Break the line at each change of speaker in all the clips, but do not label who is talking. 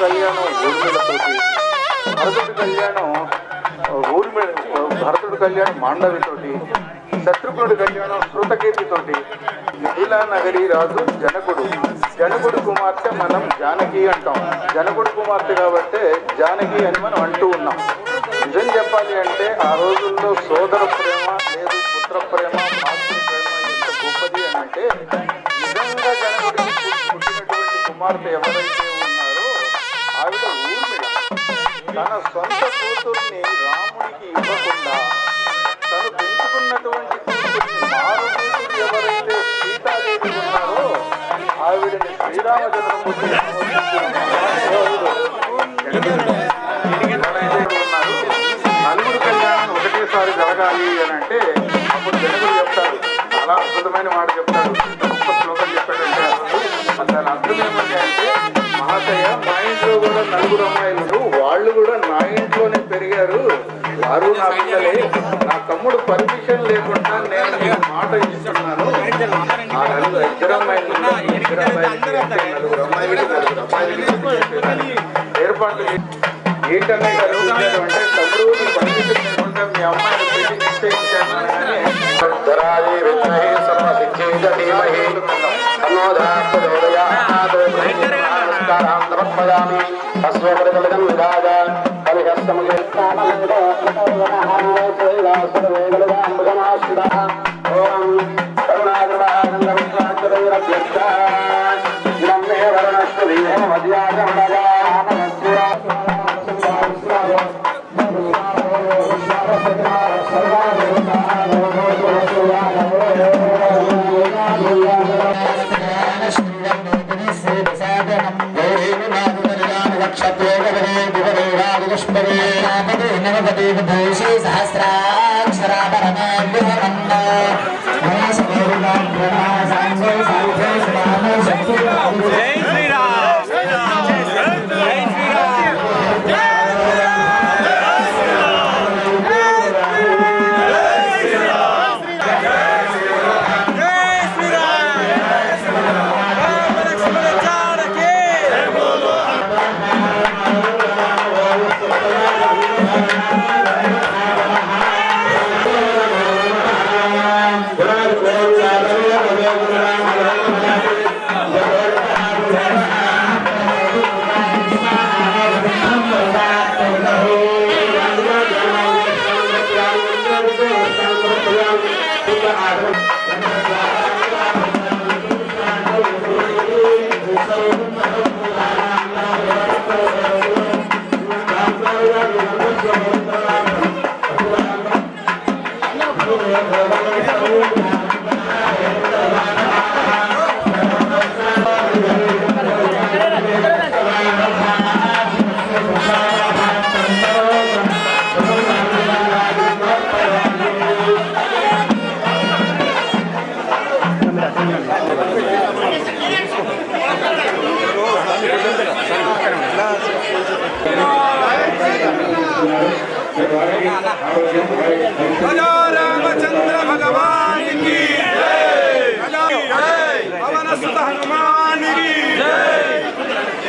కళ్యాణం ఊర్మిళతోటి భరతుడి కళ్యాణం ఊర్మిళ భరతుడి కళ్యాణం మాండవితోటి శత్రుఘ్నుడి కళ్యాణం శృతకీర్తితోటి. మిథిలా నగరి రాజు జనకుడు. జనకుడు కుమార్తె మనం జానకి అంటాం. జనకుడు కుమార్తె కాబట్టి జానకి అని మనం అంటూ ఉన్నాం. నిజం చెప్పాలి అంటే ఆ రోజుల్లో సోదర ప్రేమ లేదు పుత్ర ప్రేమ మాతృ ప్రేమ ఎంత గొప్పది అని అంటే నిజంగా జనకుడికి పుట్టినటువంటి కుమార్తె ఎవరైతే ఆవిడ ఊర్మిళ తన సొంత కూతుర్ని రాముడికి ఇవ్వకుండా తను పెంచుకున్నటువంటి కూతుర్ని ఎవరైతే సీతాదేవి ఉన్నారో ఆవిడని శ్రీరామచంద్రమూర్తి నలుగురు కళ్యాణం ఒకటేసారి జరగాలి అని అంటే అప్పుడు జనకుడు చెప్తారు. చాలా అద్భుతమైన మాట చెప్తారు ఏర్పాటు ఏంటనే గారు తమ్ముడు నీ మీ అమ్మాయిని పెళ్ళి నిశ్చయించాను అనగానే
ధరాజీ విద్మహే
भजो रामचंद्र भगवान की भजो पवन सुत हनुमान की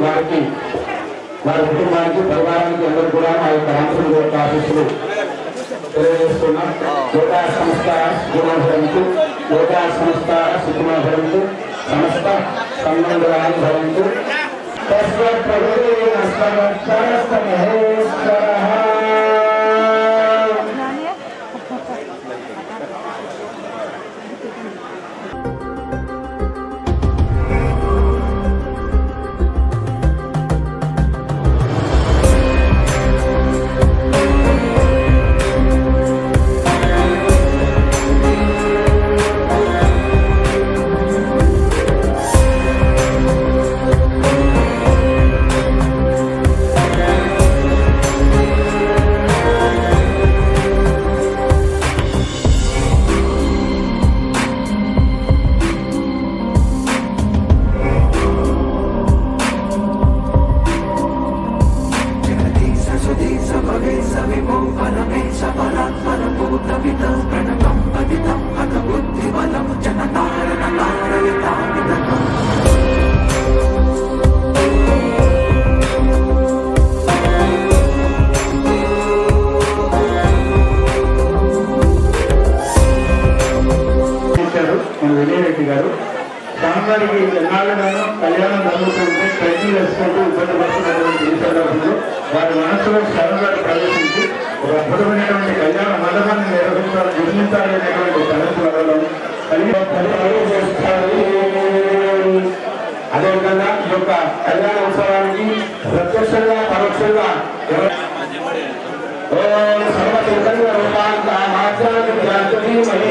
भारती भारत कुमार के परिवार
के अंदर गुलाम आयुक्त रामचंद्र आशीष మా యొక్క రామచంద్ర యొక్క ఆఫీసులు తెలియజేస్తున్నాం సంస్థ సుఖమోహరంతు లోకా సంస్థ సుఖమోహరంతు సమస్త సంబంధాన్ని భవంతు ఇబ్బంది పడుతున్నటువంటి ఈ సందర్భంలో వారి మనసులో స్వామివారి ప్రవేశించి ఒక అద్భుతమైనటువంటి కళ్యాణ మండపాన్ని నిర్వహించాలని నిర్మించాలి అనేటువంటి తలంపు వరలో కలిగి అదేవిధంగా ఈ యొక్క కళ్యాణ ఉత్సవానికి ప్రత్యక్షంగా పరోక్షంగా ఎవరు ఓం సర్వచైతన్య రూపాంత మాత్రాన్ని మహి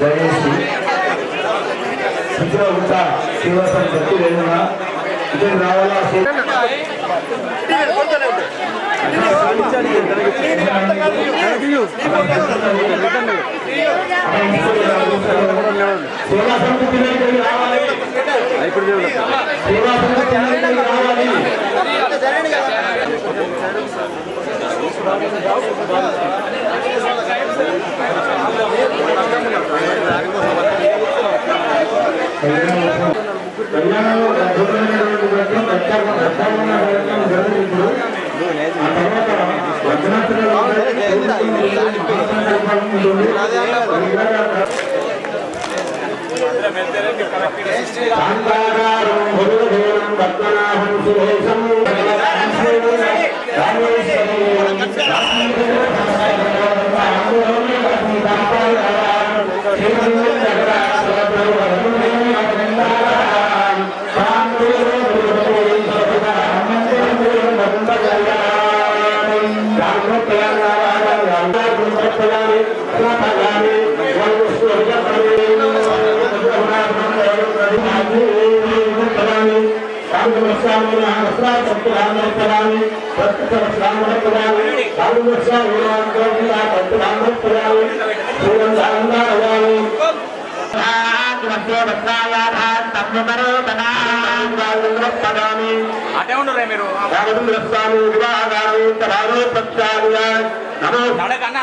దయచేసి శుద్ధిలో ఉంటా శ్రీవాసం లేనున్నా రావాలా సేవా సమితి పిల్లలకి Thank you. రావాలి కళ్యాణంలో అద్భుతమైనటువంటి వ్రతం ప్రత్యేక ప్రత్యేకమైన కార్యక్రమం జరుగుతుంది ఆ తర్వాత వచనాత్మక శాంతాకారం భుజగేరం పద్మనాభం సురేశం
అటే ఉండరు మీరు
నమో
నడకన్నా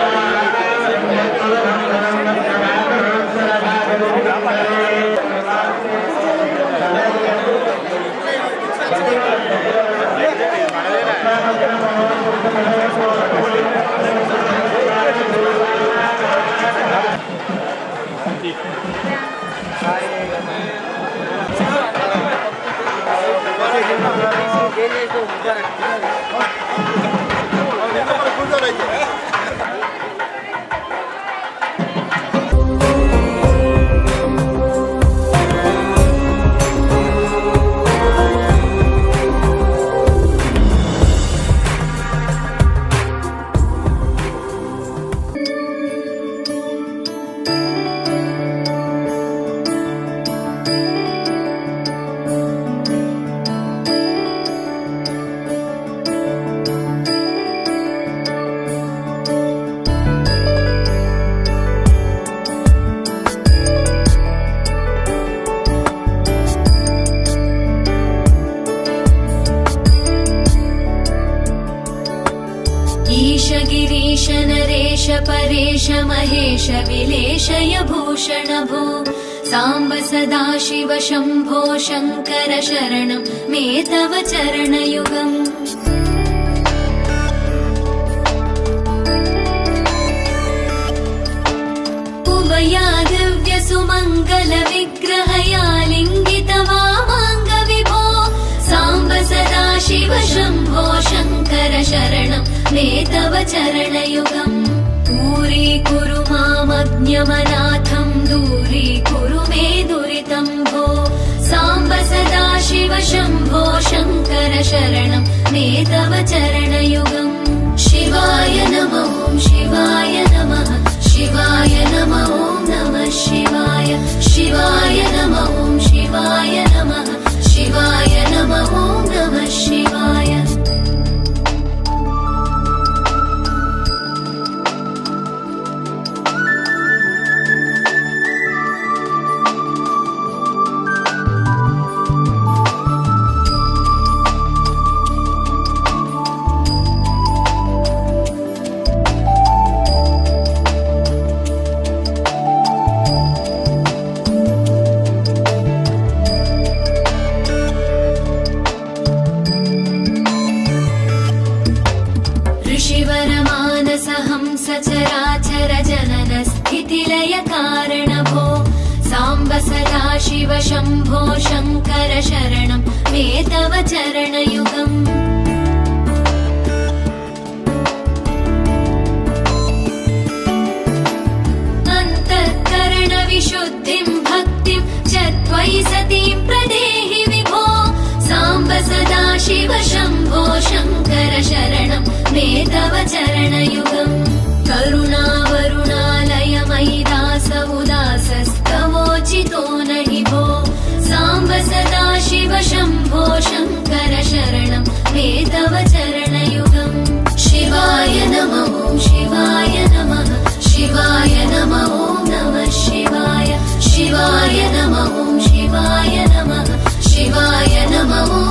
Geliyor bu kadar. Onu da burada Shambho Shankar शरणं मे तव चरणयुगम्। उमया दिव्यसुमङ्गल विग्रहया लिङ्गित वामाङ्ग विभो साम्ब सदा शिव शम्भो शङ्कर शरणं मे तव चरणयुगम्। दूरीकुरु मामज्ञमनाथं दूरीकुरु शिव शम्भो शङ्कर शरणं मे तव चरणयुगम् शिवाय नमो शिवाय नमः। शिवाय नमो नमः। शिवाय शिवाय नमो शिवाय नमः। शिवाय नमो नमः शिव शम्भो शङ्कर शरणं मे तव चरणयुगम्। करुणावरुणालय मयि दास उदासस्तवोचितो न हि भो साम्ब सदा शिव शम्भो शङ्कर शरणं मे तव चरणयुगम्। शिवाय नमः शिवाय नमः शिवाय नमः नमः शिवाय शिवाय नमः शिवाय नमः शिवाय नमः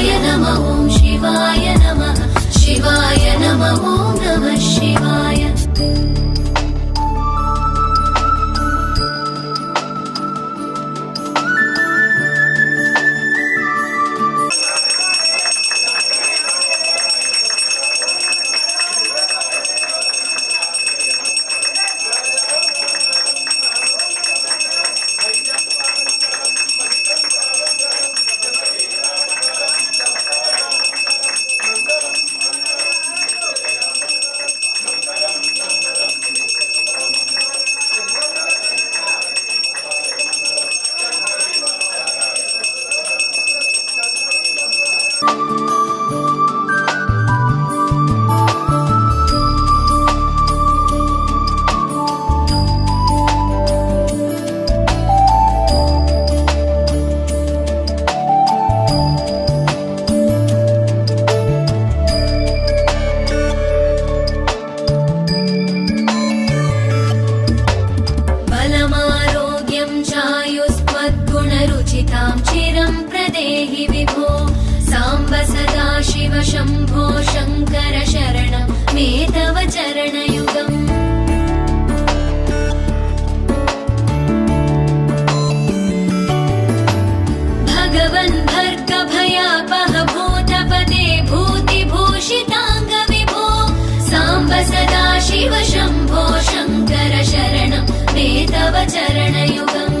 शिव शम्भो शङ्कर शरणं मे तव चरणयुगम्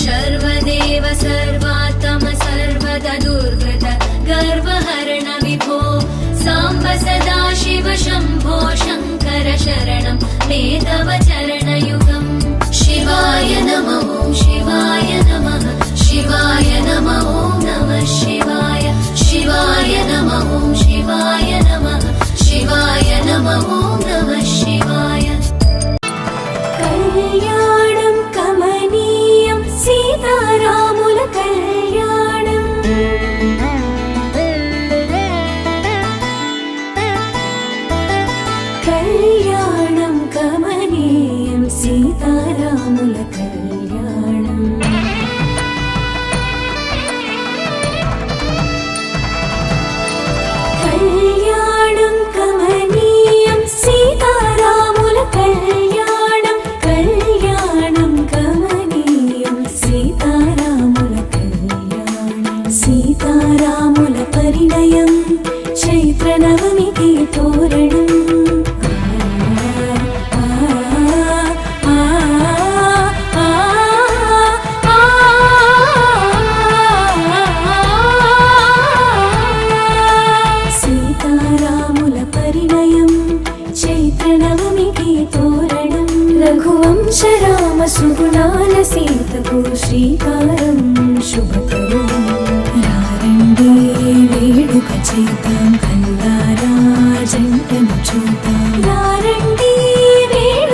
सर्वदेव सर्वात्म सर्वद दुर्वृत गर्वहरण विभो। साम्ब सदा शिव शम्भो शङ्कर शरणं मे तव चरणयुगम् शिवाय नमः शिवाय नमः शिवाय नमः नमः शिवाय शिवाय नमः शिवाय नमः शिवाय नम ॐ नमः शिवाय
कल्याण కల్లారా జంటను చూద్దాం రారండి వేడుక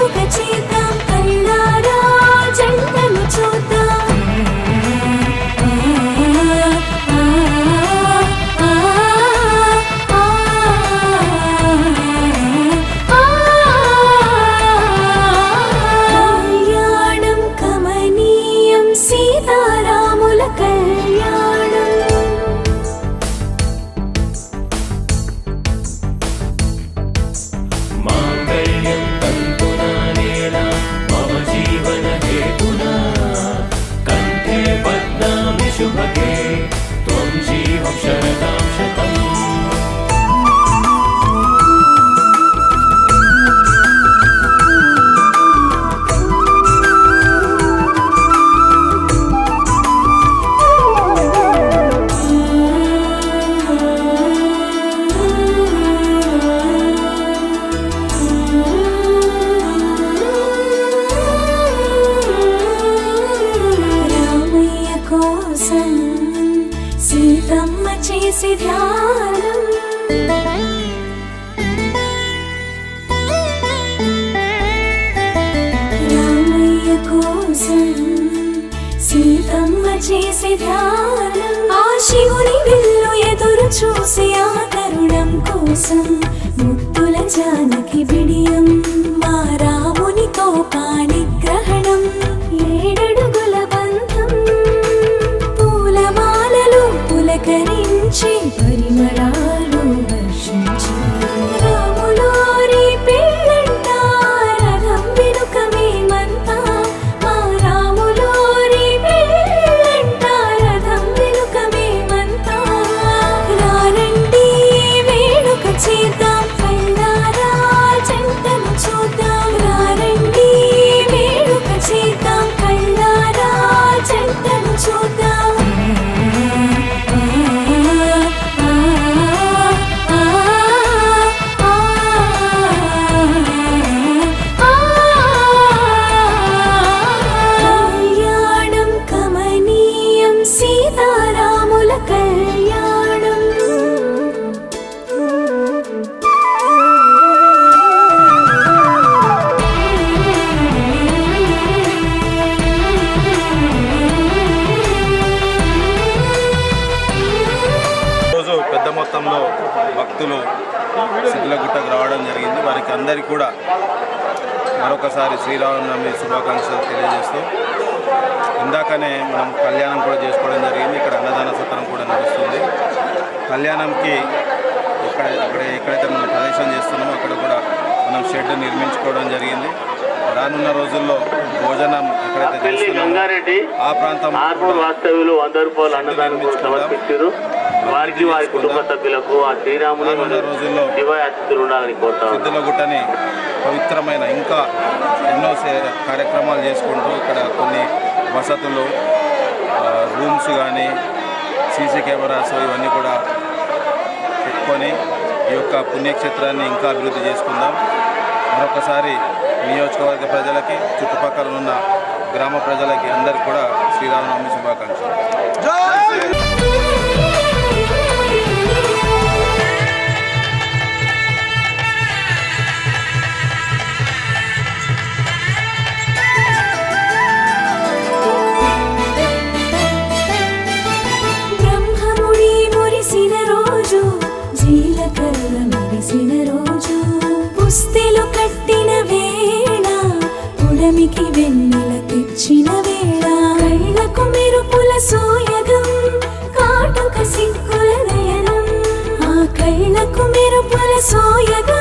అందరికీ కూడా మరొకసారి శ్రీరామనవమి శుభాకాంక్షలు తెలియజేస్తూ ఇందాకనే మనం కళ్యాణం కూడా చేసుకోవడం జరిగింది. ఇక్కడ అన్నదాన సత్రం కూడా నడుస్తుంది. కళ్యాణంకి ఇక్కడ అక్కడ ఎక్కడైతే మనం ప్రదర్శన చేస్తున్నామో అక్కడ కూడా మనం షెడ్ నిర్మించుకోవడం జరిగింది. రానున్న రోజుల్లో భోజనం ఎక్కడైతే చేస్తున్నామో ఆ ప్రాంతం
వాస్తవ్యులు వంద రూపాయలు అన్నదానం వారికి వారి కుటుంబ సభ్యులకు ఆ శ్రీరాముని
రోజుల్లో
శివయాతిథులు ఉండాలని కోరుతా ఉన్నాం.
సిద్ధులగుట్టని పవిత్రమైన ఇంకా ఎన్నో సే- కార్యక్రమాలు చేసుకుంటూ ఇక్కడ కొన్ని వసతులు రూమ్స్ కానీ సీసీ కెమెరాస్ ఇవన్నీ కూడా పెట్టుకొని ఈ యొక్క పుణ్యక్షేత్రాన్ని ఇంకా అభివృద్ధి చేసుకుందాం. మరొకసారి నియోజకవర్గ ప్రజలకి చుట్టుపక్కల ఉన్న గ్రామ ప్రజలకి అందరికీ కూడా శ్రీరామనవమి శుభాకాంక్షలు.
పుస్తెలు కట్టిన వేళ ఉడమికి వెన్నెల తెచ్చిన వేళ. కళ్ళకు మెరుపుల సోయగం కాటుక సిగ్గుల నయనం. ఆ కళ్ళకు మెరుపుల సోయగం